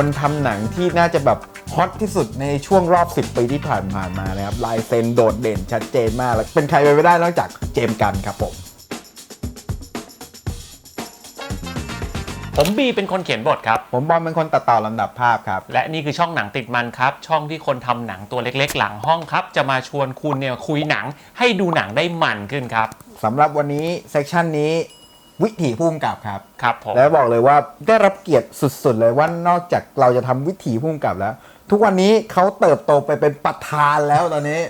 คนทำหนังที่น่าจะแบบฮอตที่สุดในช่วงรอบ 10 ปีที่ผ่านผ่านมานะครับลายเซ็นโดดเด่นชัดเจนมากแล้วเป็นใครไปไม่ได้นอกจากเจมส์กันครับผมผมบีเป็นคนเขียนบทครับ ผมบอลเป็นคนตัดต่อลำดับภาพครับ และนี่คือช่องหนังติดมันครับ ช่องที่คนทำหนังตัวเล็กๆ หลังห้องครับ จะมาชวนคุณเนี่ยคุยหนังให้ดูหนังได้มันขึ้นครับ สำหรับวันนี้เซกชันนี้ วิถีพุ่มกับครับ ครับผมแล้วบอกเลยว่าได้รับเกียรติสุดๆเลยว่านอกจากเราจะทำวิถีพุ่มกับแล้ว ทุกวันนี้เขาเติบโตไปเป็นประธานแล้วตอนนี้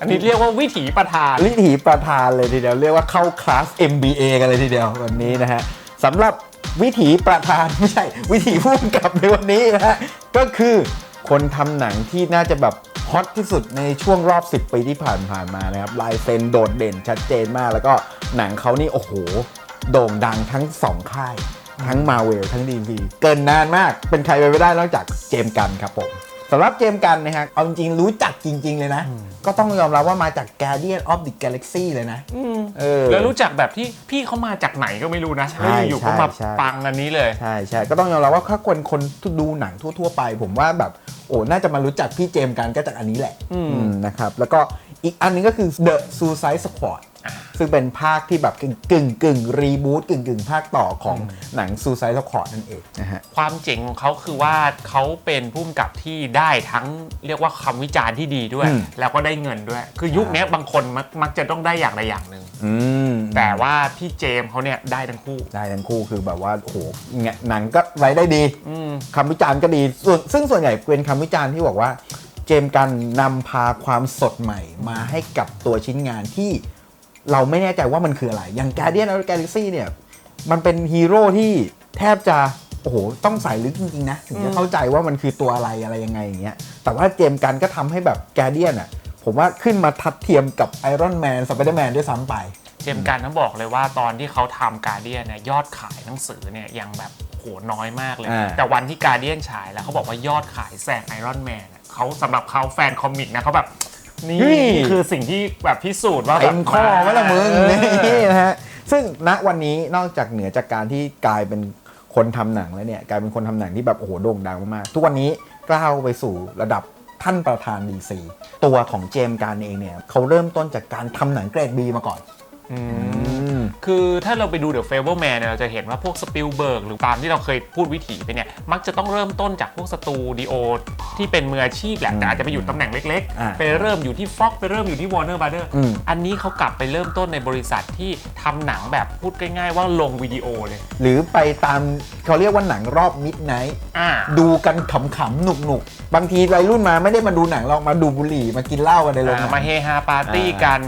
อันนี้เรียกว่าวิถีประธาน วิถีประธานเลยทีเดียว เรียกว่าเข้าคลาส MBA กันเลยทีเดียววันนี้นะฮะสำหรับวิถีประธานไม่ใช่วิถีพุ่มกับในวันนี้นะฮะก็คือคนทำหนังที่น่าจะแบบฮอตที่สุดในช่วงรอบ 10 ปีที่ผ่านผ่านมานะครับลายเซ็นโดดเด่นชัดเจนมาก แล้วก็หนังเขานี่โอ้โห โด่งดังทั้งสองค่าย ทั้งมาเวลทั้งดีวีเกินนานมากเป็นใครไปไม่ได้นอกจากเจมส์กันครับผมสำหรับเจมส์กันนะฮะเอาจริงๆรู้จักจริง ๆ เลยนะ ก็ต้องยอมรับว่ามาจาก Guardian of the Galaxy เลยนะเออ แล้วรู้จักแบบที่พี่เขามาจากไหนก็ไม่รู้นะใช่แล้วอยู่ๆก็มาใช่ปังอันนี้เลย ใช่ใช่ก็ต้องยอมรับว่าถ้าคนคนที่ดูหนังทั่ว ๆ ไป ผมว่าแบบโอ้น่าจะมารู้จักพี่เจมส์กันก็จากอันนี้แหละอืมนะครับแล้วก็อีกอันนึงก็คือ The Suicide Squad ซึ่งเป็นภาคที่แบบกึ่งกึ่งกึ่งรีบูตกึ่งกึ่งภาคต่อของหนัง Suicide Squad นั่นเองนะฮะความเจ๋งของเขาคือว่าเขาเป็นผู้กำกับที่ได้ทั้งเรียกว่าคำวิจารณ์ที่ดีด้วยอืมแล้วก็ได้เงินด้วย คือยุคเนี้ยบางคนมักมักจะต้องได้อย่างใดอย่างหนึ่งอืมแต่ว่าพี่เจมส์เขาเนี่ยได้ทั้งคู่ ได้ทั้งคู่คือแบบว่าโอ้โหเนี่ยหนังก็ไว้ได้ดีอืมคำวิจารณ์ก็ดีส่วนซึ่งส่วนใหญ่เป็นคำวิจารณ์ที่บอกว่า เจมส์กันนำพาความสดใหม่มาให้กับตัวชิ้นงานที่ เราไม่แน่ใจว่ามันคืออะไร อย่าง Guardian of the Galaxy เนี่ย มันเป็นฮีโร่ที่แทบจะ โอ้โห ต้องใส่ลึกจริง ๆ นะ ถึงจะเข้าใจว่ามันคือตัวอะไรอะไรยังไงอย่างเงี้ย แต่ว่าเจมส์กันก็ทำให้แบบ Guardian อะ ผมว่าขึ้นมาทัดเทียมกับ Iron Man Spider-Man ด้วยซ้ำไป เจมส์กันต้องบอกเลยว่าตอนที่เขาทำการเดียนเนี่ยยอดขายหนังสือเนี่ยยังแบบโหน้อยมากเลย อ่า แต่วันที่การเดียนฉายแล้วเขาบอกว่ายอดขายแซงไอรอนแมนเขาสำหรับเขาแฟนคอมิกนะเขาแบบ นี่นี่คือสิ่งที่แบบพิสูจน์ว่าแบเต็บมข้อไว้ละมึงเออนี่นะฮะซึ่งณวันนี้นอกจากเหนือจากการที่กลายเป็นคนทำหนังแล้วเนี่ยกลายเป็นคนทำหนังที่แบบโอ้โหโด่งดังมากๆทุกวันนี้ก้าวไปสู่ระดับท่านประธานดีซีตัวของเจมส์การเองเนี่ยเขาเริ่มต้นจากการทำหนังเกรดบีมาก่อนอืมอืม คือถ้าเราไปดูเดอะเฟเ b อร์แมนเนี่ยเราจะเห็นว่าพวกสปิลเบิร์กหรือตามที่เราเคยพูดวิถีไปเนี่ย มักจะต้องเริ่มต้นจากพวกสตูดิโอที่เป็นมืออาชีพแหละแต่อาจจะไปอยู่ตำแหน่งเล็กอ่าๆไปเริ่มอยู่ที่ฟ็อกไปเริ่มอยู่ที่วอร์เนอร์บาร์เดอร์อืมอันนี้เขากลับไปเริ่มต้นในบริษัทที่ทำหนังแบบพูดง่ายๆว่าลงวิดีโอเลย หรือไปตามเขาเรียกว่าหนังรอบมิดไนท์อ่าดูกันขำๆหนุกๆ บางทีวัยรุ่นมาไม่ได้มาดูหนังเรามาดูบุหรี่มากินเหล้ากันในโรงหนัอ่างมาเฮฮาปาร์ตี้อ่ากัน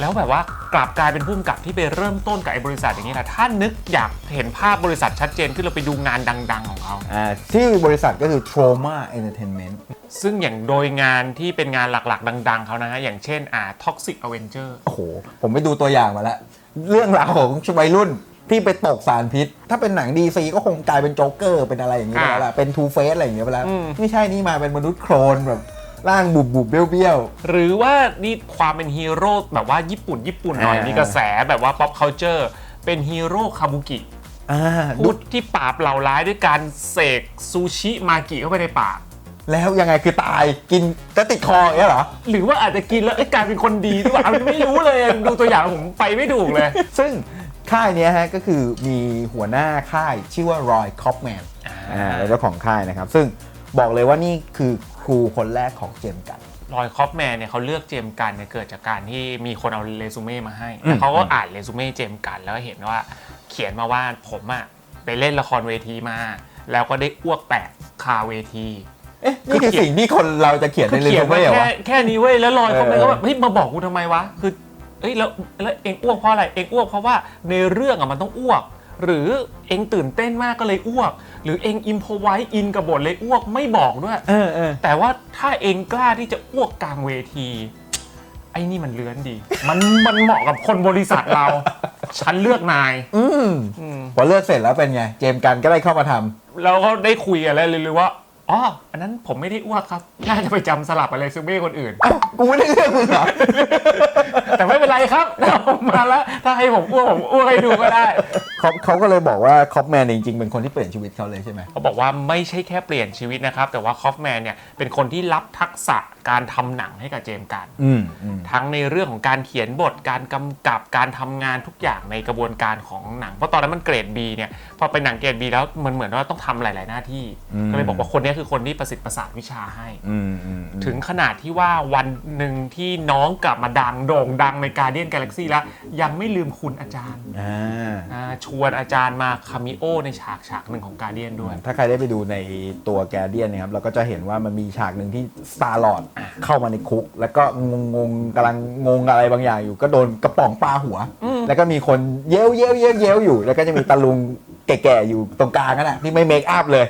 แล้วแบบว่ากลับกลายเป็นผู้กำกับที่ไปเริ่มต้นกับไอ้บริษัทอย่างนี้แหละถ้านึกอยากเห็นภาพบริษัทชัดเจนขึ้นเราไปดูงานดัง ๆ ของเขา อ่าที่บริษัทก็คือ Trauma Entertainment ซึ่งอย่างโดยงานที่เป็นงานหลักๆ ดัง ๆเขานะฮะอย่างเช่นอ่า Toxic Avenger โอ้โห ผมไปดูตัวอย่างมาแล้ว เรื่องราวของวัยรุ่นที่ไปตกสารพิษ ถ้าเป็นหนังดีซีก็คงกลายเป็นโจ๊กเกอร์เป็นอะไรอย่างเงี้ยไปอ่าแล้วล่ะเป็นทูเฟสอะไรอย่างเงี้ยไปแล้วอืมไม่ใช่นี่มาเป็นมนุษย์โครนแบบ ร่างบุบบุบๆเบี้ยวเบี้ยว หรือว่านี่ความเป็นฮีโร่แบบว่าญี่ปุ่นญี่ปุ่นหน่อยอ่ามี มีกระแสแบบว่า pop culture เป็นฮีโร่คาบุกิๆอ่าพุดูทธที่ปราบเหล่าร้ายด้วยการเสกซูชิมากิเข้าไปในปาก แล้วยังไงคือตายกินจะติดคออย่างเงี้ยเหรอ หรือว่าอาจจะกินแล้วเอ้ยกลายเป็นคนดีหรือเปล่าไม่รู้เลยดูตัวอย่างผมไปไม่ถูกเลย ซึ่งค่ายเนี้ยฮะก็คือมีหัวหน้าค่ายชื่อว่ารอยคอปแมนอ่าเป็นเจ้าของค่ายนะครับ ซึ่งบอกเลยว่านี่คือ ครูคนแรกของเจมส์กัน รอยคอปแมนเนี่ยเขาเลือกเจมส์กันเนี่ยเกิดจากการที่มีคนเอาเรซูเม่มาให้อืมแล้วเขาก็อ่านเรซูเม่เจมส์กัน แล้วก็เห็นว่าเขียนมาว่าผมอะไปเล่นละครเวทีมา แล้วก็ได้อ้วกแตกคาเวที เอ๊ะนี่คือสิ่งที่คนเราจะเขียนในเรเขียซูนมาเม่เหรอแค่วะ แค่นี้เว้ยแล้วรอยคอปแมนเออก็แบบเฮ้ยมาบอกกูทำไมวะคือเอ้ยแล้วแล้วเองอ้วกเพราะอะไรเองอ้วกเพราะว่าในเรื่องอะมันต้องอ้วก หรือเองตื่นเต้นมากก็เลยอ้วก หรือเองอิมพอไว้อินกับบทเลยอ้วกไม่บอกด้วย เออเออแต่ว่าถ้าเองกล้าที่จะอ้วกกลางเวที ไอ้นี่มันเลื้อนดี มันมันเหมาะกับคนบริษัทเรา ฉันเลือกนาย อืมอืม พอเลือกเสร็จแล้วเป็นไง เจมส์กันก็ได้เข้ามาทำแล้วก็ได้คุยอะไรเลยเลยว่า อ๋อ อันนั้นผมไม่ได้อ้วกครับ น่าจะไปจำสลับอะไรซูเม่คนอื่น อ้าวกูไม่ได้เลือกมึงเหรอ แต่ไม่เป็นไรครับถ้าผมมาแล้ว ถ้าให้ผมอ้วกผมอ้วกให้ดูก็ได้ เขาเขาก็เลยบอกว่าคอปแมนจริงๆ เป็นคนที่เปลี่ยนชีวิตเขาเลยใช่ไหม เขาบอกว่าไม่ใช่แค่เปลี่ยนชีวิตนะครับ แต่ว่าคอฟแมนเนี่ยเป็นคนที่รับทักษะการทำหนังให้กับเจมส์กัน อืมอืม ทั้งในเรื่องของการเขียนบทการกำกับการทำงานทุกอย่างในกระบวนการของหนัง เพราะตอนนั้นมันเกรด B เนี่ยพอเป็นหนังเกรด B แล้วมันเหมือนว่าต้องทำหลาย ๆ หน้าที่ก็เลยบอกว่าคนนี้คือคนที่ประสิทธิ์ประสาทวิชาให้ อืมอืมอืม ถึงขนาดที่ว่าวันหนึ่งที่น้องกลับมาดังโด่งดังในการเดียนกาแล็กซี่แล้ว ยังไม่ลืมคุณอาจารย์อ่า อ่าชวนอาจารย์มาคามิโอในฉากฉากหนึ่งของการเดียนด้วย ถ้าใครได้ไปดูในตัวแกเดียนนะครับเราก็จะเห็นว่ามันมีฉากหนึ่งที่สตาร์ลอดเข้ามาในคุก แล้วก็งงงๆกำลังงงอะไรบางอย่างอยู่ ก็โดนกระป๋องปลาหัว แล้วก็มีคนเย้ยวเย้ยวเย้ยวเย้ยวอยู่ แล้วก็จะมีตาลุงแก่ๆอยู่ตรงกลางนั่นแหละที่ไม่เมคอัพเลย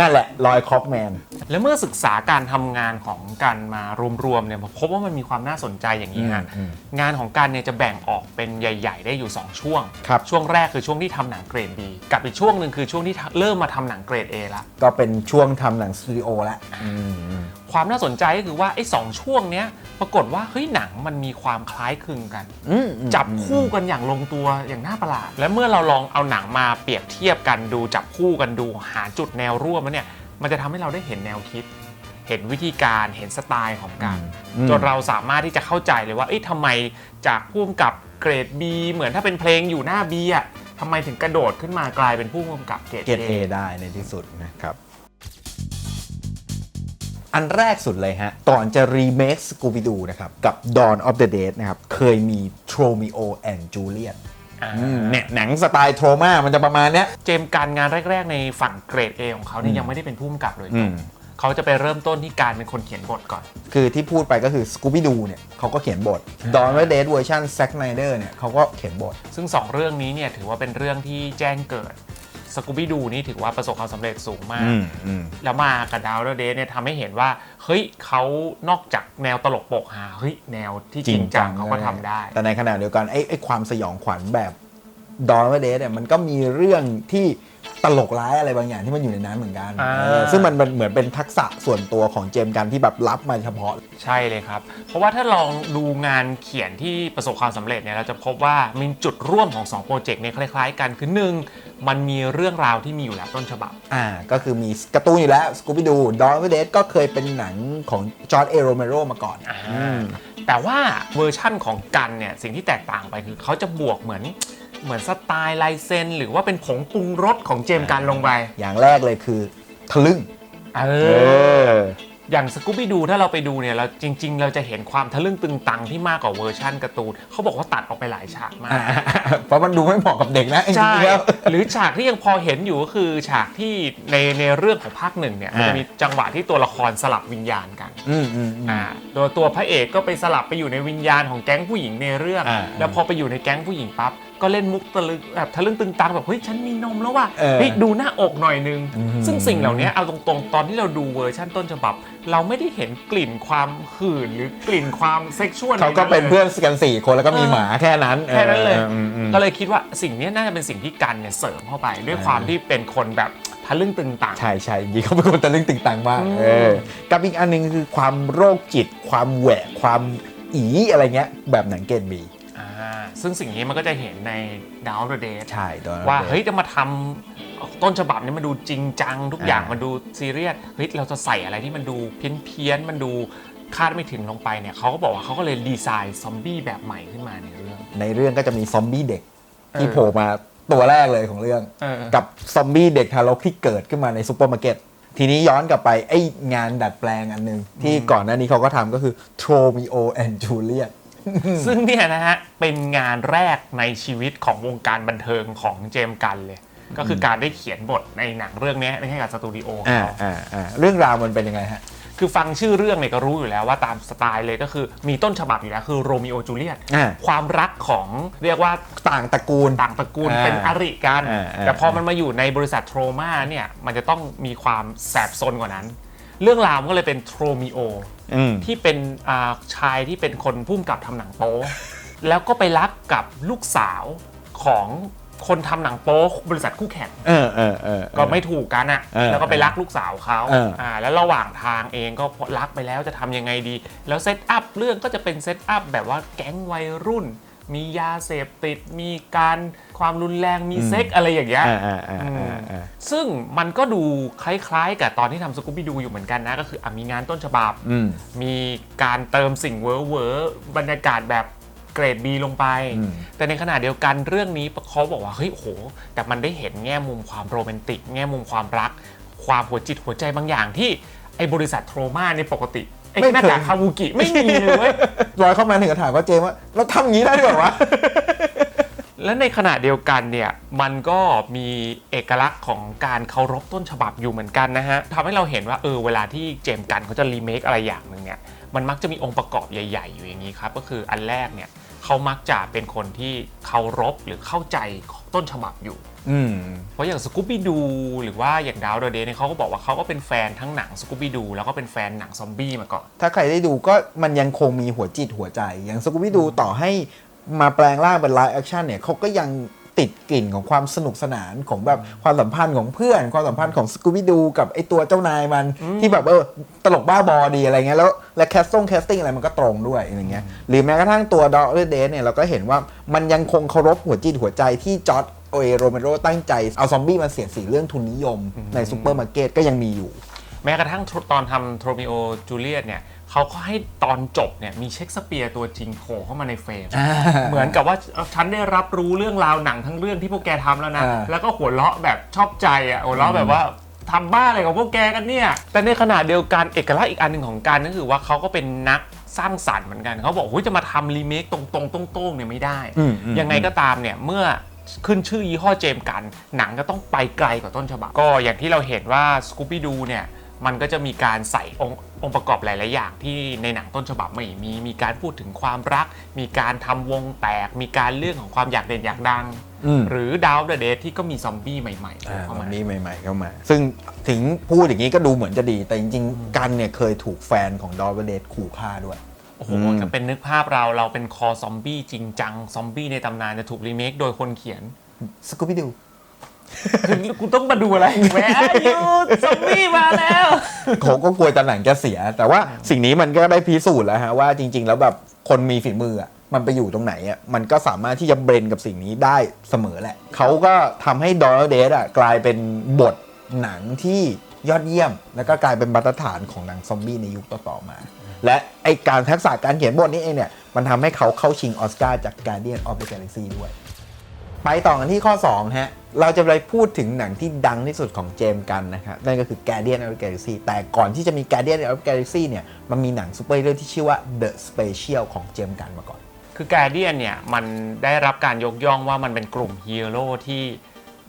นั่นแหละรอยคอปแมน แล้วเมื่อศึกษาการทำงานของกันมารวมๆเนี่ยพบว่ามันมีความน่าสนใจอย่างนี้ฮะอืมงานของกันเนี่ยจะแบ่งออกเป็นใหญ่ ๆ ได้อยู่ 2 ช่วงครับช่วงแรกคือช่วงที่ทำหนังเกรด B กับอีกช่วงหนึ่งคือช่วงที่เริ่มมาทำหนังเกรด A ละก็เป็นช่วงทำหนังสตูดิโอแล้วอืมอืมความน่าสนใจก็คือว่าไอ้สองช่วงเนี้ยปรากฏว่าเฮ้ยหนังมันมีความคล้ายคลึงกันอืมอืมจับคู่กันอย่างลงตัวอย่างน่าประหลาด และเมื่อเราลองเอาหนังมาเปรียบเทียบกันดูจับคู่กันดูหาจุดแนวร่วมแล้วเนี่ย มันจะทำให้เราได้เห็นแนวคิด เห็นวิธีการเห็นสไตล์ของกันอืม จนเราสามารถที่จะเข้าใจเลยว่าเอ๊ะทำไมจากผู้กำกับเกรด B เหมือนถ้าเป็นเพลงอยู่หน้า B อะทำไมถึงกระโดดขึ้นมากลายเป็นผู้กำกับเกรด เกรด A ได้ในที่สุดนะครับ อันแรกสุดเลยฮะ ก่อนจะรีเมคสกูบิดูนะครับ กับ Dawn of the Dead นะครับ เคยมี Tromeo and Juliet อ่าอืมเนี่ยหนังสไตล์โทรมามันจะประมาณเนี้ย เจมส์การงานแรก ๆ ในฝั่งเกรด A ของเขาเนี่ยยังไม่ได้เป็นผู้กำกับเลยอืม เขาจะไปเริ่มต้นที่การเป็นคนเขียนบทก่อน คือที่พูดไปก็คือ Scooby-Doo เนี่ยเขาก็เขียนบท Dawn of the Dead เวอร์ชัน Zack Snyder เนี่ยเขาก็เขียนบท ซึ่ง2เรื่องนี้เนี่ยถือว่าเป็นเรื่องที่แจ้งเกิด สกูบี้ดูนี่ถือว่าประสบความสำเร็จสูงมาก อืมอืม แล้วมากับดาวเดย์เนี่ยทำให้เห็นว่า เฮ้ยเขานอกจากแนวตลกโปกฮาเฮ้ยแนวที่จริงจังเขาก็ทำได้ แต่ในขณะเดียวกันไอ้ไอ้ความสยองขวัญแบบดอนเวเดสเนี่ยมันก็มีเรื่องที่ ตลกร้ายอะไรบางอย่างที่มันอยู่ในนั้นเหมือนกันอ่า เออซึ่งมันมันเหมือนเป็นทักษะส่วนตัวของเจมส์กันที่แบบรับมาเฉพาะ ใช่เลยครับ เพราะว่าถ้าลองดูงานเขียนที่ประสบความสำเร็จเนี่ยเราจะพบว่ามีจุดร่วมของ2โปรเจกต์เนี่ยคล้าย ๆ กันคือหนึ่งมันมีเรื่องราวที่มีอยู่แล้วต้นฉบับ อ่าก็คือมีการ์ตูนอยู่แล้วสกูบิดูดอนเวเดสก็เคยเป็นหนังของจอร์ดเอโรเมโรมาก่อนอ่าแต่ว่าเวอร์ชั่นของกันเนี่ยสิ่งที่แตกต่างไปคือเขาจะบวกเหมือน เหมือนสไตล์ลายเซ็นหรือว่าเป็นผงปรุงรสของเจมส์กันลงไปอย่างแรกเลยคือทะลึ่งเอเออออย่างสกูบี้ดูถ้าเราไปดูเนี่ยเราจริง ๆ เราจะเห็นความทะลึ่งตึงตังที่มากกว่าเวอร์ชั่นการ์ตูนเขาบอกว่าตัดออกไปหลายฉากมาก เพราะมันดูไม่เหมาะกับเด็กนะจริใช่งๆแล้วหรือฉากที่ยังพอเห็นอยู่ก็คือฉากที่ในในเรื่องของภาคหนึ่งเนี่ยมันจะอ่ามีมีจังหวะที่ตัวละครสลับวิญญาณกันอืมอืมอืมอ่าโดยตัวพระเอกก็ไปสลับไปอยู่ในวิญญาณของแก๊งผู้หญิงในเรื่องอ่าแล้วพอไปอยู่ในแก๊งผู้หญิงปั๊บ ก็เล่นมุกตะลึงแบบทะลึ่งตึงตังแบบเฮ้ยฉันมีนมแล้วว่ะเออเฮ้ยดูหน้าอกหน่อยนึง อืม ซึ่งสิ่งเหล่านี้เอาตรงๆ ตอนที่เราดูเวอร์ชั่นต้นฉบับ เราไม่ได้เห็นกลิ่นความหื่นหรือกลิ่นความเซ็กชวลเขาก็เป็นเพื่อนกันสี่คนแล้วก็มีหมาแค่นั้นแค่นั้นเลย อออืมอืม ก็เลยคิดว่าสิ่งนี้น่าจะเป็นสิ่งที่กันเนี่ยเสริมเข้าไป ด้วยความที่เป็นคนแบบทะลึ่งตึงตัง ใช่ใช่ยิงเขาเป็นคนตะลึงตึงตังมากอืม เออกับอีกอันหนึงคือความโรคจิต ความแหวะความอีอะไรเงี้ย แบบหนังเกนบีอ่า ซึ่งสิ่งนี้มันก็จะเห็นใน Down the Dead ใช่โดนว่าเฮ้ยจะมาทำต้นฉบับนี้มันดูจริงจัง ทุกอย่างอ่ามัมันดูซีเรียสเฮ้ยเราจะใส่อะไรที่มันดูเพี้ยนเพี้ยนๆมันดูคาดไม่ถึงลงไปเนี่ยเขาก็บอกว่าเขาก็เลยดีไซน์ซอมบี้แบบใหม่ขึ้นมาในเรื่อง ในเรื่องก็จะมีซอมบี้เด็กที่เออโผล่มาตัวแรกเลยของเรื่องเออกับซอมบี้เด็กทารกที่เกิดขึ้นมาในซูเปอร์มาร์เก็ตทีนี้ย้อนกลับไปไอ้งานดัดแปลงอันหนึงที่ก่อนหน้านี้เขาก็ทำก็คือ Tromeo and Juliet ซึ่งเนี่ยนะฮะ เป็นงานแรกในชีวิตของวงการบันเทิงของเจมส์กันเลย ก็คือการได้เขียนบทในหนังเรื่องนี้ให้กับสตูดิโออ่าเขา อ่าอ่าเรื่องราวมันเป็นยังไงฮะ คือฟังชื่อเรื่องเนี่ยก็รู้อยู่แล้วว่าตามสไตล์เลยก็คือมีต้นฉบับอยู่แล้วคือโรมิโอจูเลียตอ่า ความรักของเรียกว่าต่างตระกูล ต่างตระกูลอ่าเป็นอริกัน อ่าอ่าแต่พอมันมาอยู่ในบริษัทโทรมาเนี่ย มันจะต้องมีความแสบซนกว่านั้น เรื่องราวมันก็เลยเป็นโทรมิโออืม ที่เป็นอ่าชายที่เป็นคนพุ่มกับทำหนังโป๊แล้วก็ไปรักกับลูกสาวของคนทำหนังโป๊บริษัทคู่แข่ง เออเออเออ ก็ไม่ถูกกันอะ เออแล้วก็ไปรักลูกสาวเขาเอออ่่าแล้วระหว่างทางเองก็รักไปแล้วจะทำยังไงดี แล้วเซตอัพเรื่องก็จะเป็นเซตอัพแบบว่าแก๊งวัยรุ่น มียาเสพติด มีการ ความรุนแรงมีเซ็กอะไรอย่างเงี้ยอ่าอ่าอ่าอ่าอ่าซึ่งมันก็ดูคล้ายๆ กับตอนที่ทำสกูป y ดูอยู่เหมือนกันนะ ก็คืออะมีงานต้นฉบับอืมมีการเติมสิ่งเวอร์เวอร์บรรยากาศแบบเกรด B ลงไปอืมแต่ในขณะเดียวกันเรื่องนี้เขาบอกว่าเฮ้ยโห แต่มันได้เห็นแง่มุมความโรแมนติก แง่มุมความรัก ความหัวจิตหัวใจบางอย่างที่ไอ้บริษัทโทรมาในปกติไอ้ไม่เคยหน้ากากคาบูกิไม่มีเลยเว้ยรอยเข้ามาถึงกระถามว่าเจมส์ว่าเราทำอย่างนี้ได้ด้วยเหรอวะ และในขณะเดียวกันเนี่ยมันก็มีเอกลักษณ์ของการเคารพต้นฉบับอยู่เหมือนกันนะฮะทำให้เราเห็นว่าเออเวลาที่เจมส์กันเขาจะรีเมคอะไรอย่างหนึ่งเนี่ยมันมักจะมีองค์ประกอบใหญ่ ๆ อยู่อย่างนี้ครับก็คืออันแรกเนี่ยเขามักจะเป็นคนที่เคารพหรือเข้าใจต้นฉบับอยู่ อืม เพราะอย่างสกูบี้ดูหรือว่าอย่างดาวเดอะเดย์เนี่ยเขาก็บอกว่าเขาก็เป็นแฟนทั้งหนังสกูบี้ดูแล้วก็เป็นแฟนหนังซอมบี้มาก่อน ถ้าใครได้ดูก็มันยังคงมีหัวจิตหัวใจ อย่างสกูบี้ดูต่อให้ มาแปลงร่างเป็นไลฟ์แอคชั่นเนี่ยเขาก็ยังติดกลิ่นของความสนุกสนานของแบบความสัมพันธ์ของเพื่อน ความสัมพันธ์ของสกูบี้ดูกับไอตัวเจ้านายมันที่แบบเออตลกบ้าบอดีอะไรเงี้ยแล้วและแคสติ้งแคสติ้งอะไรมันก็ตรงด้วยอย่างเงี้ยหรือแม้กระทั่งตัวดอ r เดย์เนี่ยเราก็เห็นว่ามันยังคงเคารพหัวจิตหัวใจที่จอร์ดโอเอโรเมโรตั้งใจเอาซอมบี้มาเสียดสีเรื่องทุนนิยมในซูเปอร์มาร์เก็ตก็ยังมีอยู่ แม้กระทั่งตอนทำโทรมิโอจูเลียตเนี่ย เขาก็ให้ตอนจบเนี่ยมีเช็คสเปียร์ตัวจริงโผล่เข้ามาในเฟรม เหมือนกับว่าฉันได้รับรู้เรื่องราวหนังทั้งเรื่องที่พวกแกทำแล้วนะอ่าแล้วก็หัวเราะแบบชอบใจอะหัวเราะแบบว่าทำบ้าอะไรกับพวกแกกันเนี่ย แต่ในขณะเดียวกันเอกลักษณ์อีกอันหนึ่งของการก็คือว่าเขาก็เป็นนักสร้างสรรค์เหมือนกัน เขาบอกเฮ้ยจะมาทำรีเมคตรงๆตรงๆเนี่ยไม่ได้อืมอืมยังไงก็ตามเนี่ยเมื่อขึ้นชื่อยี่ห้อเจมส์กัน หนังก็ต้องไปไกลกว่าต้นฉบับ ก็อย่างที่เราเห็นว่าสกูปี้ดูเนี่ยมันก็จะมีการใส่องค์ องค์ประกอบหลาย ๆ อย่างที่ในหนังต้นฉบับไม่มีมีการพูดถึงความรัก มีการทำวงแตก มีการเรื่องของความอยากเด่นอยากดัง อืม หรือดาวเดอะเดที่ก็มีซอมบี้ใหม่ๆอ่าเข้ามัมานมีใหม่ ๆ เข้ามา ซึ่งถึงพูดอย่างนี้ก็ดูเหมือนจะดี แต่จริงๆ กันเนี่ยเคยถูกแฟนของดอ r เดดขู่ฆ่าด้วย โอ้โหอืม จะเป็นนึกภาพเราเราเป็นคอซอมบี้จริงจัง ซอมบี้ในตำนานจะถูกรีเมคโดยคนเขียน สกูบิดู คือกูต้องมาดูอะไรแหมยูซอมบี้มาแล้วเขาก็กลัวจะหนังจะเสีย แต่ว่าสิ่งนี้มันก็ได้พิสูจน์แล้วฮะว่าจริง ๆ แล้วแบบคนมีฝีมืออะมันไปอยู่ตรงไหนอะมันก็สามารถที่จะเบรนกับสิ่งนี้ได้เสมอแหละ เขาก็ทำให้ดอ r เดดอะกลายเป็นบทหนังที่ยอดเยี่ยม แล้วก็กลายเป็นมาตรฐานของหนังซอมบี้ในยุคต่อๆมา และไอการทักษะการเขียนบทนี้เองเนี่ยมันทำให้เขาเข้าชิงออสการ์จาก Guardian of the Galaxy ด้วย ไปต่อกันที่ข้อ2ฮะเราจะไปพูดถึงหนังที่ดังที่สุดของเจมส์กันนะครับนั่นก็คือ Guardian of the Galaxy แต่ก่อนที่จะมี Guardian of the Galaxy เนี่ยมันมีหนังซูเปอร์ฮีโร่ที่ชื่อว่า The Special ของเจมส์กันมาก่อน คือแกเดียนเนี่ยมันได้รับการยกย่องว่ามันเป็นกลุ่มฮีโร่ที่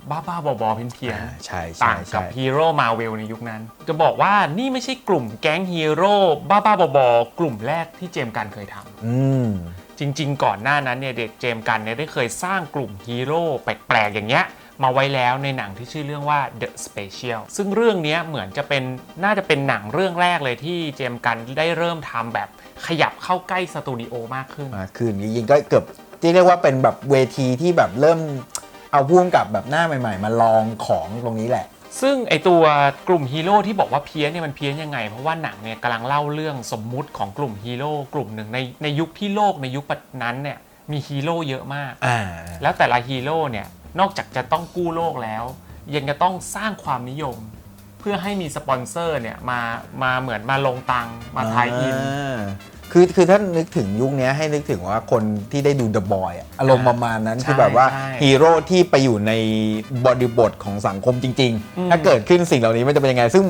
บ้าๆบอๆเพี้ยนอ่าๆใช่ต่าใช่งกับใช่ฮีโร่มาเวลในยุคนั้น จะบอกว่านี่ไม่ใช่กลุ่มแก๊งฮีโร่บ้าๆบอๆกลุ่มแรกที่เจมส์กันเคยทำอืม จริง ๆ ก่อนหน้านั้นเนี่ยเด็กเจมส์กันเนี่ยได้เคยสร้างกลุ่มฮีโร่แปลก ๆ อย่างเงี้ยมาไว้แล้วในหนังที่ชื่อเรื่องว่า The Special ซึ่งเรื่องนี้เหมือนจะเป็นน่าจะเป็นหนังเรื่องแรกเลยที่เจมส์กันได้เริ่มทำแบบขยับเข้าใกล้สตูดิโอมากขึ้นมาคืนจริงๆก็เกือบที่เรียกว่าเป็นแบบเวทีที่แบบเริ่มเอาพ่วงกับแบบหน้าใหม่ ๆ มาลองของตรงนี้แหละ ซึ่งไอตัวกลุ่มฮีโร่ที่บอกว่าเพี้ยนเนี่ยมันเพี้ยนยังไง เพราะว่าหนังเนี่ยกำลังเล่าเรื่องสมมุติของกลุ่มฮีโร่กลุ่มหนึ่งในในยุคที่โลกในยุคปัจจุบันนั้นเนี่ยมีฮีโร่เยอะมาก อ่าแล้วแต่ละฮีโร่เนี่ยนอกจากจะต้องกู้โลกแล้ว ยังจะต้องสร้างความนิยม เพื่อให้มีสปอนเซอร์เนี่ยมามาเหมือนมาลงตังค์มาทายอินาคือคือถ้านึกถึงยุคเนี้ยให้นึกถึงว่าคนที่ได้ดู The Boy อะอารมณ์ประมาณนั้นใช่คือแบบว่าใช่ฮีโร่ที่ไปอยู่ในบริบทของสังคมจริง อืม ๆ ถ้าเกิดขึ้นสิ่งเหล่านี้มันจะเป็นยังไง ซึ่ง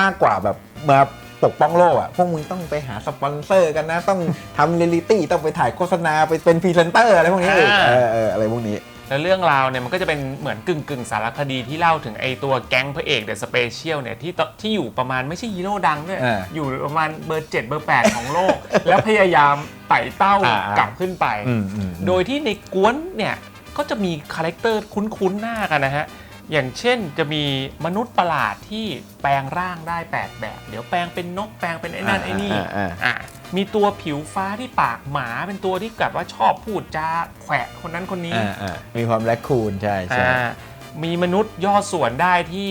มากกว่าแบบมาปกป้องโลกอะพวกมึงต้องไปหาสปอนเซอร์กันนะ ต้องทำเรียลิตี้ต้องไปถ่ายโฆษณาไปเป็นพรีเซนเตอร์อะไรพวกนี้อีกเออเอออะไรพวกนี้ แล้วเรื่องราวเนี่ยมันก็จะเป็นเหมือนกึ่งกึ่งๆสารคดีที่เล่าถึงไอตัวแก๊งพระเอกเดอะสเปเชียลเนี่ยที่ตที่อยู่ประมาณไม่ใช่ฮีโร่ดังด้วยอ่าอยู่ประมาณเบอร์ 7 เบอร์ 8 ของโลก แล้วพยายามไต่เต้าอ่าๆกลับขึ้นไปอืมอืมโดยที่ในกวนเนี่ยก็จะมีคาแรคเตอร์คุ้นๆหน้ากันนะฮะอย่างเช่นจะมีมนุษย์ประหลาดที่แปลงร่างได้ 8 แบบ เดี๋ยวแปลงเป็นนกแปลงเป็นไอ้นั่นไอ้นี่อ่าอ่าอะ มีตัวผิวฟ้าที่ปากหมาเป็นตัวที่แบบว่าชอบพูดจาแขวะคนนั้นคนนี้อ่าอ่ามีความแรคคูนใช่ใช่อ่ามีมนุษย์ย่อส่วนได้ที่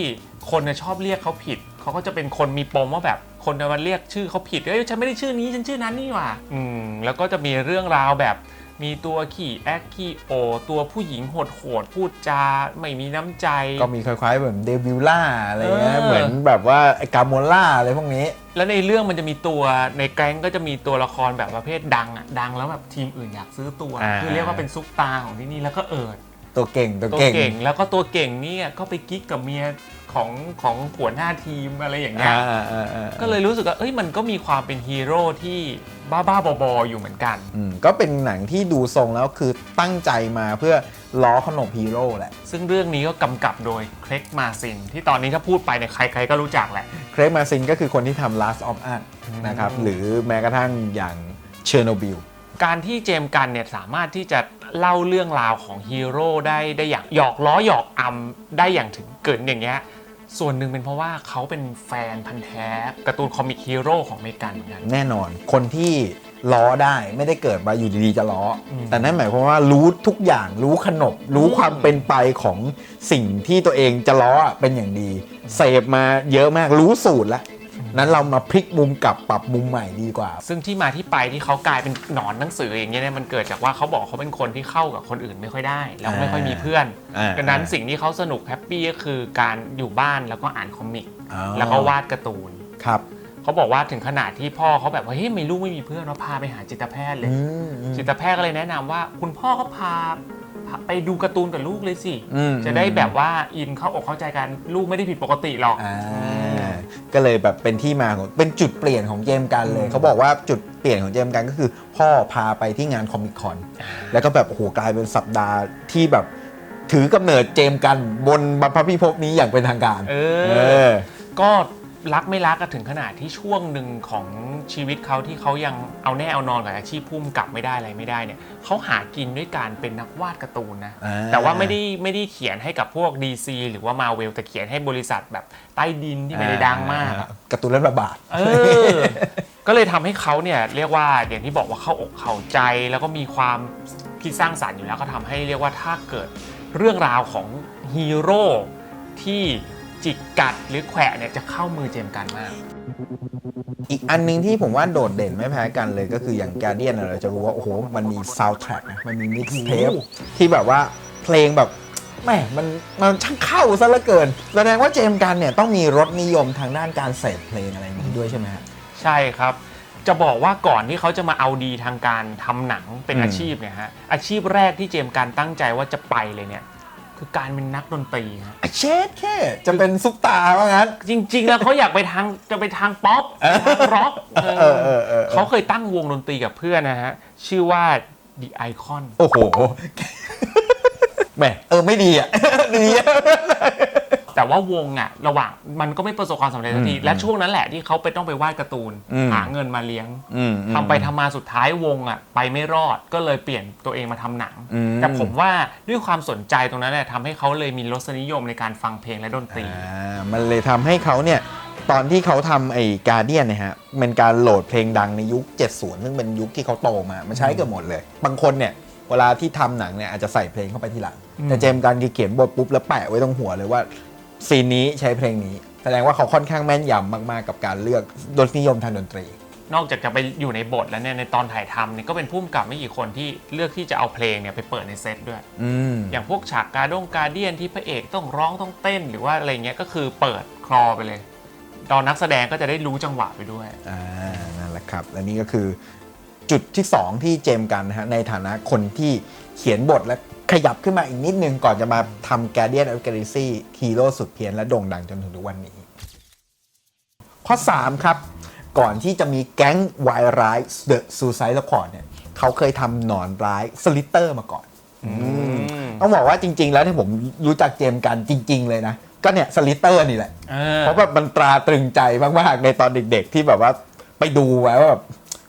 คนน่ะชอบเรียกเขาผิด เขาก็จะเป็นคนมีปมว่าแบบคนจะมาเรียกชื่อเขาผิดเอ้ยฉันไม่ได้ชื่อนี้ฉันชื่อนั้นนี่หว่าอืมแล้วก็จะมีเรื่องราวแบบ มีตัวขี่แอคขี่โอ ตัวผู้หญิงโหดๆพูดจาไม่มีน้ำใจ ก็มีคล้ายๆเหมือนเดบิวล่าอะไรเงี้ยเออ เหมือนแบบว่าไอ้กาโมล่าอะไรพวกนี้ แล้วในเรื่องมันจะมีตัวในแก๊งก็จะมีตัวละครแบบประเภทดังอะดังแล้วแบบทีมอื่นอยากซื้อตัว อ่า คือเรียกว่าเป็นซุปตาของที่นี่แล้วก็เอิดตัวเก่งตัวตัวเก่ง เก่ง แล้วก็ตัวเก่งเนี่ยก็ไปกิ๊กกับเมีย ของของหัวหน้าทีมอะไรอย่างเงี้ยอ่าอ่าอ่าก็เลยรู้สึกว่าเอ้ยมันก็มีความเป็นฮีโร่ที่บ้าๆบอๆอยู่เหมือนกันอืมก็เป็นหนังที่ดูทรงแล้วคือตั้งใจมาเพื่อล้อขนมฮีโร่แหละ ซึ่งเรื่องนี้ก็กำกับโดยเครกมาซิน ที่ตอนนี้ถ้าพูดไปเนี่ยใครๆก็รู้จักแหละ เครกมาซินก็คือคนที่ทำ Last of Us นะครับ หรือแม้กระทั่งอย่างเชอร์โนบิล การที่เจมส์กันเนี่ยสามารถที่จะเล่าเรื่องราวของฮีโร่ได้ได้อย่างหยอกล้อหยอกอำได้อย่างถึงเกินอย่างเงี้ย ส่วนหนึ่งเป็นเพราะว่าเขาเป็นแฟนพันธ์แท้การ์ตูนคอมิกฮีโร่ของอเมริกันเหมือนกัน แน่นอน คนที่ล้อได้ไม่ได้เกิดมาอยู่ดีๆจะล้ออม แต่นั่นหมายความว่ารู้ทุกอย่างรู้ขนบ รู้ความเป็นไปของสิ่งที่ตัวเองจะล้ออะเป็นอย่างดี เสพมาเยอะมากรู้สูตรแล้ว นั้นเรามาพลิกมุมกลับปรับมุมใหม่ดีกว่า ซึ่งที่มาที่ไปที่เขากลายเป็นหนอนหนังสืออย่างเงี้ยเนี่ยมันเกิดจากว่าเขาบอกเขาเป็นคนที่เข้ากับคนอื่นไม่ค่อยได้ แล้วไม่ค่อยมีเพื่อนอ่า ดังนั้นสิ่งที่เขาสนุกแฮปปี้ก็คือการอยู่บ้านแล้วก็อ่านคอมิก อ๋อแล้วก็วาดการ์ตูน ครับเขาบอกว่าถึงขนาดที่พ่อเขาแบบว่าเฮ้ยไม่ลูกไม่มีเพื่อนเราพาไปหาจิตแพทย์เลย อืมอืมจิตแพทย์ก็เลยแนะนำว่า คุณพ่อก็พาพา ไปดูการ์ตูนกับลูกเลยสิ อืม จะได้แบบว่าอินเข้าอกเข้าใจกันลูกไม่ได้ผิดปกติหรอก อ่าก็เลยแบบเป็นที่มาของเป็นจุดเปลี่ยนของเจมส์กันเลย เขาบอกว่าจุดเปลี่ยนของเจมส์กันก็คือ พ่อพาไปที่งานคอมิคคอนแล้วก็แบบโอ้โหกลายเป็นสัปดาห์ที่แบบถือกำเนิดเจมส์กันบนบัพพพิภพนี้อย่างเป็นทางการเอเอออก็ รักไม่รักก็ถึงขนาดที่ช่วงหนึ่งของชีวิตเขาที่เขายังเอาแน่เอานอนกับอาชีพพุ่มกับไม่ได้อะไรไม่ได้เนี่ยเขาหากินด้วยการเป็นนักวาดการ์ตูนนะอ่า แต่ว่าไม่ได้ไม่ได้เขียนให้กับพวก DC หรือว่า Marvel แต่เขียนให้บริษัทแบบใต้ดินที่ไม่ได้ดังมากอะการ์ตูนเล่นระบาดเออ ก็เลยทำให้เขาเนี่ยเรียกว่าอย่างที่บอกว่าเข้าอกเข้าใจแล้วก็มีความคิดสร้างสรรค์อยู่แล้วก็ทำให้เรียกว่าถ้าเกิดเรื่องราวของฮีโร่ที่ จิกกัดหรือแขวะเนี่ยจะเข้ามือเจมส์กันมาก อีกอันหนึงที่ผมว่าโดดเด่นไม่แพ้กันเลยก็คืออย่าง Guardian อะเราจะรู้ว่า โอ้โห มันมีซาว d t ท a c k นะมันมีมิกซ์เทปโอ้โหที่แบบว่าเพลงแบบแหม่มันมันช่างเข้าซะเหลือเกิน แสดงว่าเจมส์กันเนี่ยต้องมีรสนิยมทางด้านการเสพเพลงอะไรอย่างนี้ด้วยใช่ไหมฮะ ใช่ครับ จะบอกว่าก่อนที่เขาจะมาเอาดีทางการทำหนังเป็นอืม อาชีพเนี่ยฮะอาชีพแรกที่เจมส์กันตั้งใจว่าจะไปเลยเนี่ย คือการเป็นนักดนตรีฮะอะเชดแค่จะเป็นซุปตาว่างั้น จริง ๆ แล้วเขาอยากไปทางจะไปทางป๊อปทางร็อกเออเออเออเออเขาเคยตั้งวงดนตรีกับเพื่อนนะฮะ ชื่อว่า The Icon โอ้โหแหมเออไม่ดีอะดีอะ แต่ว่าวงอะระหว่างมันก็ไม่ประสบความสำเร็จสักทีอืมและช่วงนั้นแหละที่เขาไปต้องไปวาดการ์ตูน อืม หาเงินมาเลี้ยงอืมทำไปทำมาสุดท้ายวงอะไปไม่รอดก็เลยเปลี่ยนตัวเองมาทำหนัง อืม แต่ผมว่าด้วยความสนใจตรงนั้นแหละทำให้เขาเลยมีรสนิยมในการฟังเพลงและดนตรี อ่ามันเลยทำให้เขาเนี่ย ตอนที่เขาทำไอ้การเดียนเนี่ยฮะเป็นการโหลดเพลงดังในยุค 70 ซึ่งเป็นยุคที่เขาโตมา มันใช้เกือบหมดเลย บางคนเนี่ย เวลาที่ทำหนังเนี่ยอาจจะใส่เพลงเข้าไปทีหลังอืมแต่เจมส์กันคือเขียนบทปุ๊บแล้วแปะไว้ตรงหัวเลยว่า ซีนนี้ใช้เพลงนี้ แสดงว่าเขาค่อนข้างแม่นยำมากๆกับการเลือกรสนิยมทางดนตรี นอกจากจะไปอยู่ในบทแล้วเนี่ยในตอนถ่ายทำเนี่ยก็เป็นผู้กำกับไม่กี่คนที่เลือกที่จะเอาเพลงเนี่ยไปเปิดในเซตด้วย อืม อย่างพวกฉากการดงการเดียนที่พระเอกต้องร้องต้องเต้นหรือว่าอะไรเงี้ยก็คือเปิดคลอไปเลย ตอนนักแสดงก็จะได้รู้จังหวะไปด้วย อ่านั่นแหละครับ และนี่ก็คือจุดที่ 2 ที่เจมส์กันนะฮะในฐานะคนที่เขียนบทและ ขยับขึ้นมาอีกนิดนึงก่อนจะมาทำ Guardian of the Galaxy ฮีโร่สุดเพี้ยนและโด่งดังจนถึงทุกวันนี้ ข้อ 3 ครับ ก่อนที่จะมีแก๊งวายร้าย The Suicide Squad เนี่ยเขาเคยทำหนอนร้ายสลิเตอร์มาก่อนมต้องบอกว่าจริง ๆ แล้วที่ผมรู้จักเจมส์กันจริง ๆ เลยนะ ก็เนี่ยสลิเตอร์นี่แหละเออเพราะแบบมันตราตรึงใจมาก ๆ ในตอนเด็ก ๆ ที่แบบว่าไปดูไว้ว่าแบบ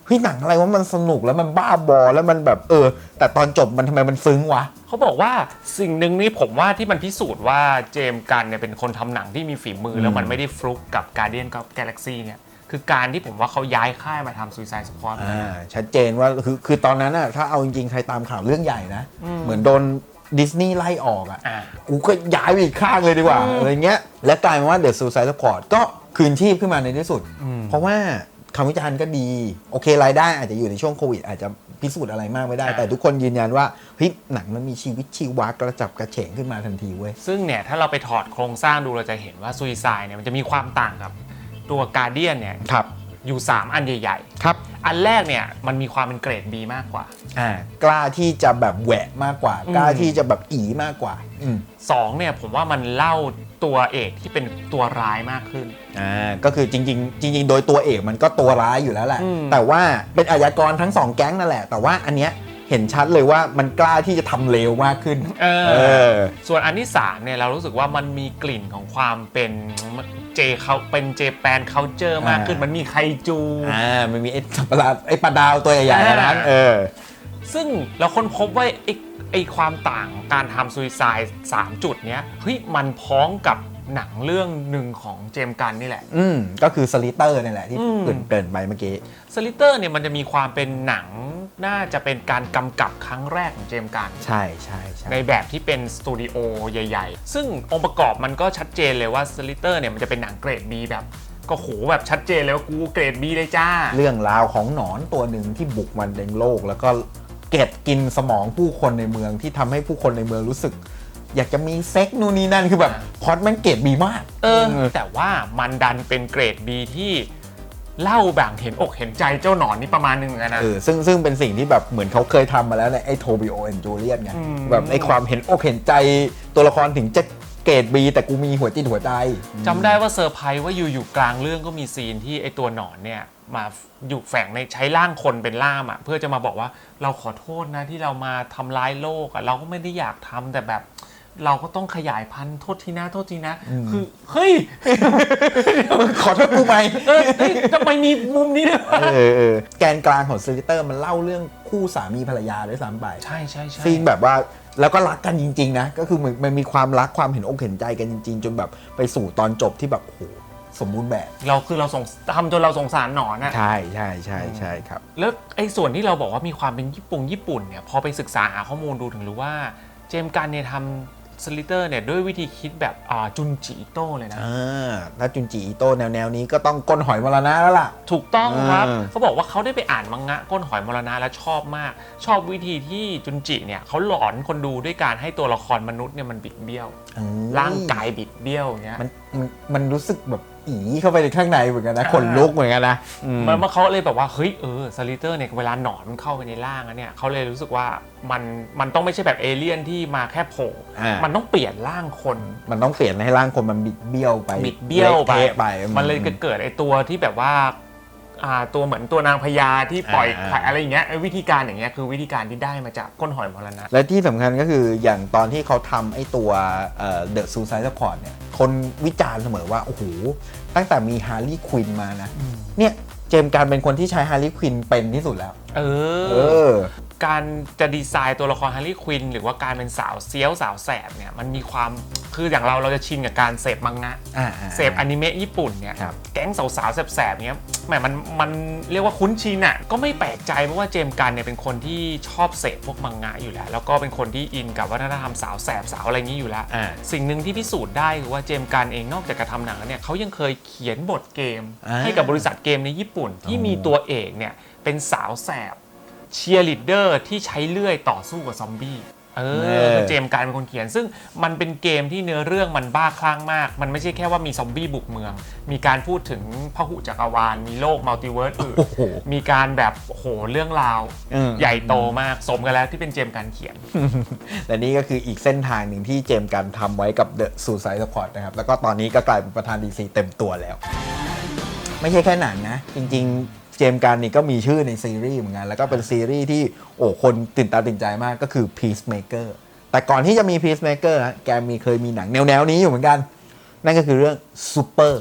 เฮ้ยหนังอะไรว่ามันสนุกแล้วมันบ้าบอแล้วมันแบบเออ แต่ตอนจบมันทำไมมันซึ้งวะ เขาบอกว่าสิ่งหนึ่งนี่ผมว่าที่มันพิสูจน์ว่าเจมส์กันเนี่ยเป็นคนทำหนังที่มีฝีมืออแล้วมันไม่ได้ฟลุกกับ Guardian of Galaxy เนี่ยคือการที่ผมว่าเขาย้ายค่ายมาทำ Suicide Squad อ่าชัดเจนว่าคือคือตอนนั้นอะถ้าเอาจริงๆใครตามข่าวเรื่องใหญ่นะ เหมือนโดนดิสนีย์ไล่ออกอะอ่า กูก็ย้ายไปอีกข้างเลยดีกว่าอะไรเงี้ย และกลายเป็นว่าเดอะซูซายส q อ a d ก็คืนชีพขึ้นมาในที่สุดอืมเพราะว่า คำวิจารณ์ก็ดี โอเครายได้อาจจะอยู่ในช่วงโควิดอาจจะพิสูจน์อะไรมากไม่ได้อ่าแต่ทุกคนยืนยันว่าเฮ้ยหนังมันมีชีวิตชีวากระจับกระเฉงขึ้นมาทันทีเว้ย ซึ่งเนี่ย ถ้าเราไปถอดโครงสร้างดูเราจะเห็นว่าซูซายเนี่ยมันจะมีความต่างกับตัวการเดียนเนี่ยครับ อยู่ 3 อันใหญ่ครับๆอันแรกเนี่ยมันมีความเป็นเกรด B มากกว่า อ่ากล้าที่จะแบบแหวะมากกว่าอืมกล้าที่จะแบบอีมากกว่าอืม 2เนี่ยผมว่ามันเล่าตัวเอกที่เป็นตัวร้ายมากขึ้น อ่าก็คือจริง ๆ จริง ๆ โดยตัวเอกมันก็ตัวร้ายอยู่แล้วแหละ อืม แต่ว่าเป็นอาชญากรทั้งสองแก๊งนั่นแหละ แต่ว่าอันเนี้ยเห็นชัดเลยว่ามันกล้าที่จะทำเลวมากขึ้น เอเออ อ ส่วนอันที่3เนี่ยเรารู้สึกว่ามันมีกลิ่นของความเป็นเจเขาเป็นเจแปนเคาเจอร์มากขึ้น อ่ามั มันมีไคจู อ่ามันมีไอ้สัตว์ประหลาดไอ้ปลาดาวตัวใหญ่ๆอันนั้นอ่าเออ ซึ่งเราค้นพบว่าไอ้ ไอ้ความต่างของการทำซูซายสามจุดเนี้ยเฮ้ยมันพ้องกับหนังเรื่องหนึ่งของเจมส์กันนี่แหละ อืมก็คือสลิเตอร์นี่แหละที่อืม เกรินเกรินไปเมื่อกี้ สลิเตอร์เนี่ยมันจะมีความเป็นหนังน่าจะเป็นการกำกับครั้งแรกของเจมส์กัน ใช่ใช่ใช่ในแบบที่เป็นสตูดิโอใหญ่ ๆ ซึ่งองค์ประกอบมันก็ชัดเจนเลยว่าสลิเตอร์เนี่ยมันจะเป็นหนังเกรด B แบบ ก็โหแบบชัดเจนเลยว่ากูเกรด B เลยจ้า เรื่องราวของหนอนตัวหนึ่งที่บุกมันเดงโลก แล้วก็ เก็ดกินสมองผู้คนในเมืองที่ทำให้ผู้คนในเมืองรู้สึก อยากจะมีเซ็กนู่นนี่นั่นคือแบบพล็อดมันเกรดบีมาก เออ แต่ว่ามันดันเป็นเกรด B ที่เล่าแบบเห็นอกเห็นใจเจ้าหนอนนี่ประมาณหนึงเหมือนกันนะเออซึ่งซึ่งเป็นสิ่งที่แบบเหมือนเขาเคยทำมาแล้วในไอ้โทบิโอแอนจูเลียนไงอืมแบบไอ้ความเห็นอกเห็นใจตัวละครถึงจะเกรดบีแต่กูมีหัวจิตหัวใจจำได้ว่าเซอร์ไพรส์ว่าอยู่ๆกลางเรื่องก็มีซีนที่ไอตัวหนอนเนี่ย มาอยู่แฝงในใช้ร่างคนเป็นล่ามอะ เพื่อจะมาบอกว่าเราขอโทษนะที่เรามาทำร้ายโลกอะ เราก็ไม่ได้อยากทำแต่แบบ เราก็ต้องขยายพันธุ์โทษทีนะโทษทีนะ คือเฮ้ยขอโทษกูไหมเออเฮ้ยทำไมมีมุมนี้ด้วยวะเออเออแกนกลางของซิลิเตอร์มันเล่าเรื่องคู่สามีภรรยาด้วยซ้ำไปใช่ใช่ใช่ซึ่งแบบว่าแล้วก็รักกันจริง ๆ นะ ก็คือมันมันมีความรักความเห็นอกเห็นใจกันจริง ๆ จนแบบไปสู่ตอนจบที่แบบโอ้โห สมบูรณ์แบบ เราคือเราสงทำจนเราสงสารหนอนอะใช่ใช่ใช่ใช่ครับ แล้วไอ้ส่วนที่เราบอกว่ามีความเป็นญี่ปุ่นญี่ปุ่นเนี่ยพอไปศึกษาหาข้อมูลดูถึงรู้ว่าเจมส์กันเนี่ยทำสลิเตอร์เนี่ยด้วยวิธีคิดแบบอ่าจุนจิอิโต้เลยนะ อ่าถ้าจุนจิอิโต้แนวแนวๆนี้ก็ต้องก้นหอยมรณะแล้วล่ะ ถูกต้องครับ อ่า เขาบอกว่าเขาได้ไปอ่านมังงะก้นหอยมรณะแล้วชอบมาก ชอบวิธีที่จุนจิเนี่ยเขาหลอนคนดูด้วยการให้ตัวละครมนุษย์เนี่ยมันบิดเบี้ยวเอ้ยร่างกายบิดเบี้ยวอย่างเงี้ยมันมันมันรู้สึกแบบ อีเข้าไปในข้างในเหมือนกันนะอ่าขนลุกเหมือนกันนะอืม มันมันเขาเลยแบบว่าเฮ้ยเออสลิเตอร์เนี่ยเวลาหนอนมันเข้าไปในร่างอะเนี่ยเขาเลยรู้สึกว่ามันมันต้องไม่ใช่แบบเอเลี่ยนที่มาแค่โผล่อ่ามั มันต้องเปลี่ยนร่างคน มันต้องเปลี่ยนให้ร่างคนมันบิดเบี้ยวไปบิดเบี้ยวไปละทะไป มันเลยเกิดไอ้ตัวที่แบบว่า อ่าตัวเหมือนตัวนางพญาที่ปล่อยอ่า ไข่อะไรอย่างเงี้ยไอ้วิธีการอย่างเงี้ยคือวิธีการที่ได้มาจากก้นหอยมรณะ และที่สำคัญก็คืออย่างตอนที่เขาทำไอ้ตัวเดอะซูซายสควอตเนี่ย คนวิจารณ์เสมอว่า โอ้โห ตั้งแต่มีฮาร์ลีย์ควินมานะ เนี่ย เจมส์การเป็นคนที่ใช้ฮาร์ลีย์ควินเป็นที่สุดแล้ว เอเออ อ การจะดีไซน์ตัวละครฮาร์ลีย์ควินหรือว่าการเป็นสาวเซียวสาวแสบเนี่ยมันมีความคืออย่างเราเราจะชินกับการเสพมังงะอ่าเสพอนิเมะญี่ปุ่นเนี่ยครับ แก๊งสาวๆแสบๆเนี้ยแหมมันมันเรียกว่าคุ้นชินอะก็ไม่แปลกใจเพราะว่าเจมส์กันเนี่ยเป็นคนที่ชอบเสพพวกมังงะอยู่แล้ว แล้วก็เป็นคนที่อินกับวัฒนธรรมสาวแสบสาวอะไรอย่างนี้อยู่แล้ว อ่าสิ่งหนึ่งที่พิสูจน์ได้คือว่าเจมส์กันเองนอกจากการทำหนังแล้วเนี่ยเขายังเคยเขียนบทเกม อ่าให้กับบริษัทเกมในญี่ปุ่นที่อ๋อมีตัวเอกเนี่ยเป็นสาวแสบ เชียร์ลีดเดอร์ที่ใช้เลื่อยต่อสู้กับซอมบี้เออคือเจมส์กันเป็นคนเขียน ซึ่งมันเป็นเกมที่เนื้อเรื่องมันบ้าคลั่งมาก มันไม่ใช่แค่ว่ามีซอมบี้บุกเมือง มีการพูดถึงพหุจักรวาล มีโลกมัลติเวิร์สอื่นโอ้โหมีการแบบโหเรื่องราวอืมใหญ่โตมาก สมกันแล้วที่เป็นเจมส์กันเขียน และนี่ก็คืออีกเส้นทางหนึ่งที่เจมส์กันทำไว้กับ The Suicide Squad นะครับ แล้วก็ตอนนี้ก็กลายเป็นประธานดีซีเต็มตัวแล้ว ไม่ใช่แค่หนังนะ จริง ๆ เจมส์กันนี่ก็มีชื่อในซีรีส์เหมือนกัน แล้วก็เป็นซีรีส์ที่โอ้คนตื่นตาตื่นใจมากก็คือ Peacemaker แต่ก่อนที่จะมี Peacemaker ฮะแกมีเคยมีหนังแนวๆนี้อยู่เหมือนกัน นั่นก็คือเรื่อง Super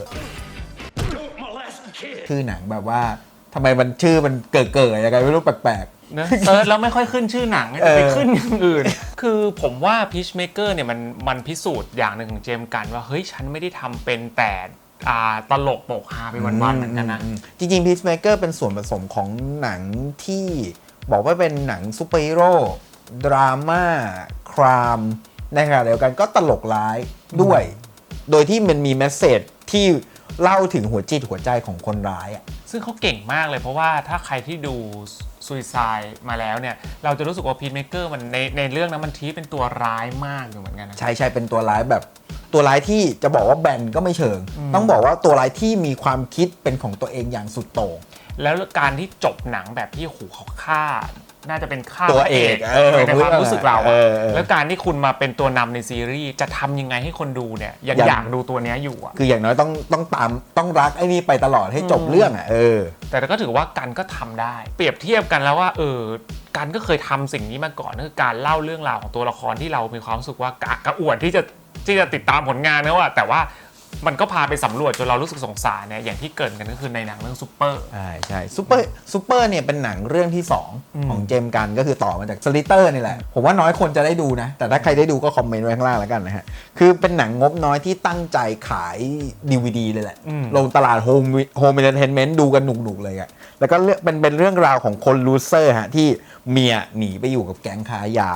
ชื่อหนังแบบว่าทำไมมันชื่อมันเก๋ๆยังไงไม่รู้แปลกนะเซิร์ชแล้วไม่ค่อยขึ้นชื่อหนังเออไปขึ้นอย่างอื่น คือผมว่า Peacemaker เนี่ยมันมันพิสูจน์อย่างหนึ่งของเจมส์กันว่า เฮ้ย ฉันไม่ได้ทำเป็นแต่อ่า ตลกโปกฮาไปวันๆเหมือนกันนะอืมจริงๆ Peacemaker เป็นส่วนผสมของหนังที่บอกว่าเป็นหนังซูเปอร์ฮีโร่ดราม่าครามในขณะเดียวกันก็ตลกร้ายด้วย โดยที่มันมีแมสเซจที่เล่าถึงหัวจิตหัวใจของคนร้ายอะซึ่งเขาเก่งมากเลยเพราะว่าถ้าใครที่ดูซูซายมาแล้วเนี่ย เราจะรู้สึกว่าพีทเมเกอร์มันในในเรื่องนั้นมันทีเป็นตัวร้ายมากอยู่เหมือนกันนะใช่ใช่เป็นตัวร้ายแบบ ตัวร้ายที่จะบอกว่าแบนก็ไม่เชิง ต้องบอกว่าตัวร้ายที่มีความคิดเป็นของตัวเองอย่างสุดโต่งแล้วการที่จบหนังแบบที่โหเขาฆ่า น่าจะเป็นฆ่าตัวพระเอกเออในความรู้สึกเราเออะอเออแล้วการที่คุณมาเป็นตัวนำในซีรีส์จะทำยังไงให้คนดูเนี่ยยังอยากอยากดูตัวเนี้ยอยู่อะคืออย่างน้อยต้องต้องตามต้องรักไอ้นี่ไปตลอดให้จบอืมเรื่องอะเออ แต่ก็ถือว่ากันก็ทำได้ เปรียบเทียบกันแล้วว่า เออกันก็เคยทำสิ่งนี้มาก่อนก็คือการเล่าเรื่องราวของตัวละครที่เรามีความรู้สึกว่ากระอักกระอ่วนที่จะ ที่จะติดตามผลงานนะว่า แต่ว่ามันก็พาไปสำรวจจนเรารู้สึกสงสารเนี่ยอย่างที่เกรินกันก็คือในหนังเรื่องซูเปอร์ ใช่ใช่ซูเปอร์ซูเปอร์เนี่ยเป็นหนังเรื่องที่อืม2ของเจมส์กันก็คือต่อมาจากสลิเตอร์นี่แหละ ผมว่าน้อยคนจะได้ดูนะ แต่ถ้าใครได้ดูก็คอมเมนต์ไว้ข้างล่างแล้วกันนะฮะ คือเป็นหนังงบน้อยที่ตั้งใจขาย DVD เลยแหละอืมลงตลาดโฮมโฮมเอนเตอร์เทนเมนต์ดูกันหนุกๆเลยอะแล้วก็เรื่องเป็นเป็นเรื่องราวของคนลูเซอร์ฮะที่เมียหนีไปอยู่กับแก๊งค้ายา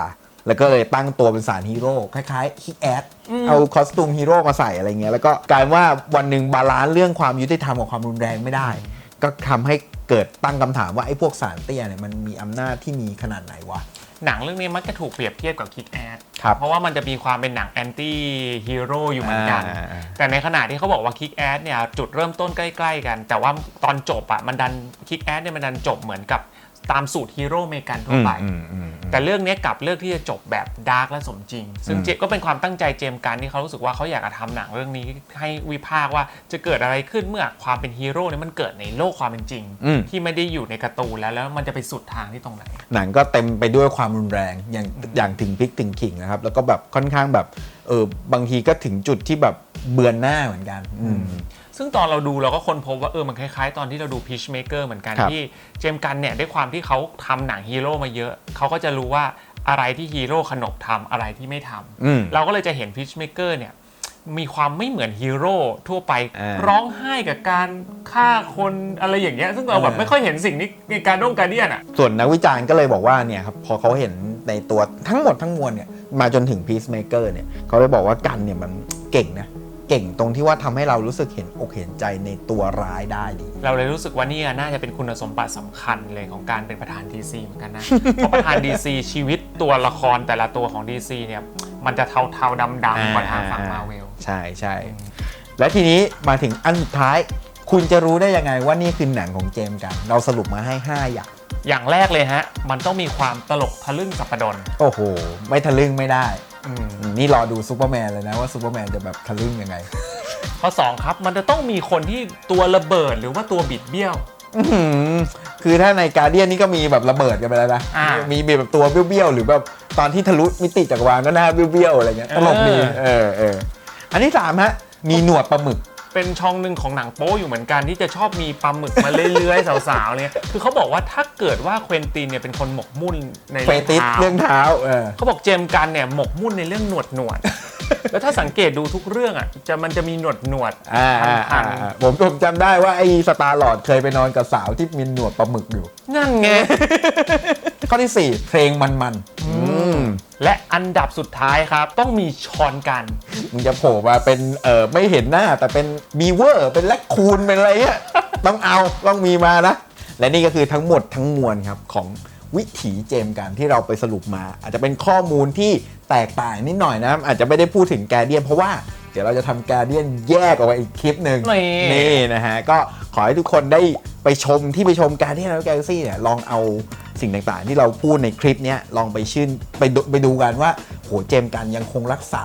แล้วก็เลยตั้งตัวเป็นสารฮีโร่คล้ายๆฮิกแอดเอาคอสตูมฮีโร่มาใส่อะไรเงี้ยแล้วก็กลายว่าวันหนึ่งบาลานซ์เรื่องความยุติธรรมกับความรุนแรงไม่ได้ ก็ทำให้เกิดตั้งคำถามว่าไอ้พวกสารเตี้ยเนี่ยมันมีอำนาจที่มีขนาดไหนวะหนังเรื่องนี้มักจะถูกเปรียบเทียบกับคิกแอดครับเพราะว่ามันจะมีความเป็นหนังแอนตี้ฮีโร่อยู่เหมือนกันอ่าแต่ในขณะที่เขาบอกว่าคิกแอดเนี่ยจุดเริ่มต้นใกล้ ๆ กัน แต่ว่าตอนจบอะมันดันคิกแอดเนี่ยมันดันจบเหมือนกับ ตามสูตรฮีโร่เมกันทั่วไปอืมอืมอืมแต่เรื่องนี้กลับเลือกที่จะจบแบบดาร์กและสมจริง ซึ่งอืมเจก็เป็นความตั้งใจเจมส์การที่เขารู้สึกว่าเขาอยากจะทำหนังเรื่องนี้ให้วิพากษ์ว่าจะเกิดอะไรขึ้นเมื่อความเป็นฮีโร่เนี่ยมันเกิดในโลกความเป็นจริงอืมที่ไม่ได้อยู่ในการ์ตูนแล้วแล้วมันจะไปสุดทางที่ตรงไหน หนังก็เต็มไปด้วยความรุนแรงอย่างอย่างถึงพริกถึงขิงนะครับแล้วก็แบบค่อนข้างแบบเออบางทีก็ถึงจุดที่แบบเบือนหน้าเหมือนกันอืม ซึ่งตอนเราดูเราก็ค้นพบว่าเออมันคล้ายๆ ตอนที่เราดู Peacemaker เหมือนกันครับ ที่เจมส์กันเนี่ยด้วยความที่เขาทำหนังฮีโร่มาเยอะเขาก็จะรู้ว่าอะไรที่ฮีโร่ขนบทำอะไรที่ไม่ทำ อืม เราก็เลยจะเห็น Peacemaker เนี่ยมีความไม่เหมือนฮีโร่ทั่วไปอ่าร้องไห้กับการฆ่าคนอะไรอย่างเงี้ยซึ่งเราแบบเออ ไม่ค่อยเห็นสิ่งนี้ในการดงการเดียนอะ ส่วนนักวิจารณ์ก็เลยบอกว่าเนี่ยครับพอเขาเห็นในตัวทั้งหมดทั้งมวลเนี่ยมาจนถึง Peacemaker เนี่ยเขาเลยบอกว่ากันเนี่ยมันเก่งนะ เก่งตรงที่ว่าทำให้เรารู้สึกเห็นอกเห็นใจในตัวร้ายได้ดี เราเลยรู้สึกว่านี่น่าจะเป็นคุณสมบัติสำคัญเลยของการเป็นประธาน DC เหมือนกันนะเพราะประธาน DC ชีวิตตัวละครแต่ละตัวของ DC เนี่ยมันจะเทาๆดำๆกว่าทางฝั่งมาเวลใช่ใช่และทีนี้มาถึงอันสุดท้าย คุณจะรู้ได้ยังไงว่านี่คือหนังของเจมส์กัน เราสรุปมาให้ 5 อย่างอย่างแรกเลยฮะ มันต้องมีความตลกทะลึ่งสัปดน โอ้โห ไม่ทะลึ่งไม่ได้อืม นี่รอดูซูเปอร์แมนเลยนะว่าซูเปอร์แมนจะแบบทะลึ่งยังไง ข้อ2ครับมันจะต้องมีคนที่ตัวระเบิดหรือว่าตัวบิดเบี้ยว อื้อหือคือถ้าในการเดียนนี่ก็มีแบบระเบิดกันไปแล้วนะอ่ามีมีมีแบบตัวเบี้ยวๆหรือแบบตอนที่ทะลุมิติจักรวาลก็หน้าเบี้ยวๆอะไรเงี้ยตลกดีเออเอออันที่สามฮะมีหนวดปลาหมึก เป็นช่องหนึ่งของหนังโป๊อยู่เหมือนกันที่จะชอบมีปลาหมึกมาเลื้อยๆ สาวๆเนี่ยคือเขาบอกว่าถ้าเกิดว่าเควินตินเนี่ยเป็นคนหมกมุ่นในเฟติสท้าเรื่องเท้าเออ เขาบอกเจมส์กันเนี่ยหมกมุ่นในเรื่องหนวดหนวด แล้วถ้าสังเกตดูทุกเรื่องอะจะมันจะมีหนวดหนวดอ่าอ่าพัอ่านอ่าผมผมจำได้ว่าไอ้สตาร์ลอร์ดเคยไปนอนกับสาวที่มีหนวดปลาหมึกอยู่ๆนั่นไง ข้อที่ 4 เพลงมันๆอืมและอันดับสุดท้ายครับ ต้องมีชอนกัน มึงจะโผล่มาเป็นเออไม่เห็นหน้าแต่เป็นบีเวอร์ เป็นแลคคูนเป็นอะไรเงี้ย ต้องเอา ต้องมีมานะ และนี่ก็คือทั้งหมดทั้งมวลครับของ วิถีเจมส์กันที่เราไปสรุปมา อาจจะเป็นข้อมูลที่แตกต่างนิดหน่อยนะ อาจจะไม่ได้พูดถึงแกเดียนเพราะว่าเดี๋ยวเราจะทำแกเดียนแยกออกมาอีกคลิปหนึ่งนี่นี่นะฮะก็ขอให้ทุกคนได้ ไปชมที่ไปชมการที่แล้วแกลซี่เนี่ยลองเอาสิ่งต่างๆ ที่เราพูดในคลิปเนี้ยลองไปชื่นไปดูไปดูกันว่าโหเจมส์กันยังคงรักษา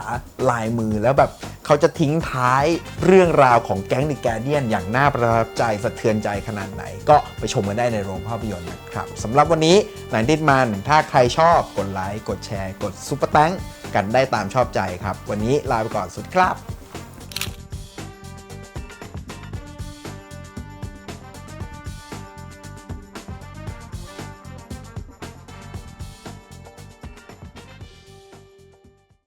ลายมือแล้วแบบเขาจะทิ้งท้ายเรื่องราวของแก๊งดิแกเดียน อย่างน่าประทับใจสะเทือนใจขนาดไหน ก็ไปชมกันได้ในโรงภาพยนตร์นะครับสำหรับวันนี้หนังติดมันถ้าใครชอบกดไลค์กดแชร์ กดซุปเปอร์แตงกันได้ตามชอบใจครับ วันนี้ลาไปก่อนสุดครับ